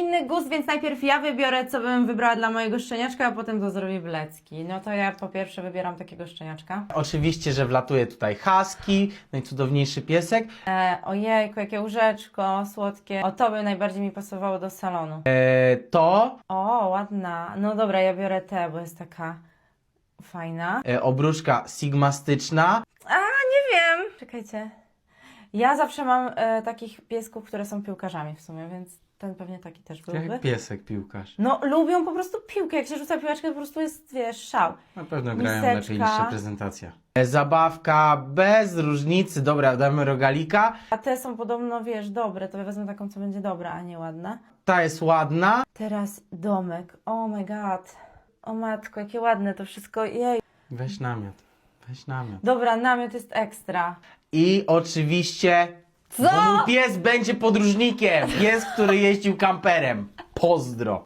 inny gust, więc najpierw ja wybiorę, co bym wybrała dla mojego szczeniaczka, a potem to zrobi Wlecki. No to ja po pierwsze wybieram takiego szczeniaczka. Oczywiście, że wlatuje tutaj husky, najcudowniejszy piesek. E, ojejku, jakie łóżeczko słodkie. O, to by najbardziej mi pasowało do salonu. E, to O, ładna. No dobra, ja biorę tę, bo jest taka fajna. e, obruszka sigmastyczna. A, nie wiem. Czekajcie. Ja zawsze mam e, takich piesków, które są piłkarzami w sumie, więc ten pewnie taki też byłby. Jak piesek piłkarz. No, lubią po prostu piłkę. Jak się rzuca piłeczkę, to po prostu jest, wiesz, szał. Na pewno grają lepiej niż reprezentacja. E, zabawka bez różnicy. Dobra, damy rogalika. A te są podobno, wiesz, dobre. To ja wezmę taką, co będzie dobra, a nie ładna. Ta jest ładna. Teraz domek. Oh my god. O matko, jakie ładne to wszystko. Jej. Weź namiot. Weź namiot. Dobra, namiot jest ekstra. I oczywiście. Co? bo mój pies będzie podróżnikiem. Pies, który jeździł kamperem. Pozdro.